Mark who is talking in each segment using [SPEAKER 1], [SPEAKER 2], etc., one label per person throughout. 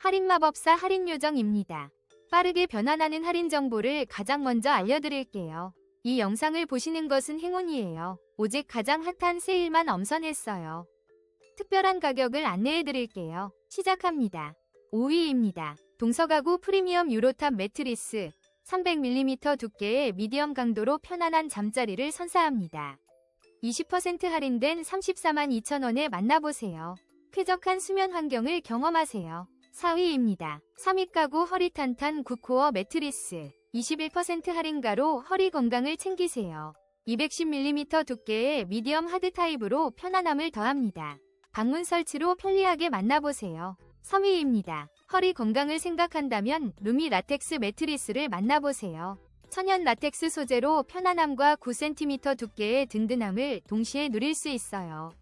[SPEAKER 1] 할인 마법사 할인 요정입니다. 빠르게 변환하는 할인 정보를 가장 먼저 알려드릴게요. 이 영상을 보시는 것은 행운이에요. 오직 가장 핫한 세일만 엄선했어요. 특별한 가격을 안내해드릴게요. 시작합니다. 5위입니다. 동서가구 프리미엄 유로탑 매트리스 300mm 두께의 미디엄 강도로 편안한 잠자리를 선사합니다. 20% 할인된 34만 2천원에 만나보세요. 쾌적한 수면 환경을 경험하세요. 4위입니다. 3위 가구 허리 탄탄 9코어 매트리스 21% 할인가로 허리 건강을 챙기세요. 210mm 두께의 미디엄 하드 타입으로 편안함을 더합니다. 방문 설치로 편리하게 만나보세요. 3위입니다. 허리 건강을 생각한다면 루미 라텍스 매트리스를 만나보세요. 천연 라텍스 소재로 편안함과 9cm 두께의 든든함을 동시에 누릴 수 있어요.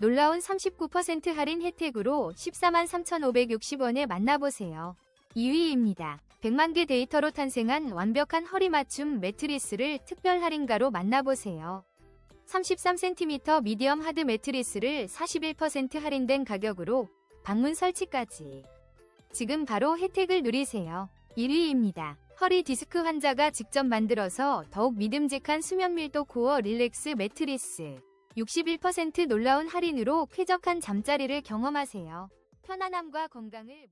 [SPEAKER 1] 놀라운 39% 할인 혜택으로 14만 3,560원에 만나보세요. 2위입니다. 100만 개 데이터로 탄생한 완벽한 허리 맞춤 매트리스를 특별 할인가로 만나보세요. 33cm 미디엄 하드 매트리스를 41% 할인된 가격으로 방문 설치까지. 지금 바로 혜택을 누리세요. 1위입니다. 허리 디스크 환자가 직접 만들어서 더욱 믿음직한 수면 밀도 코어 릴렉스 매트리스. 61% 놀라운 할인으로 쾌적한 잠자리를 경험하세요. 편안함과 건강을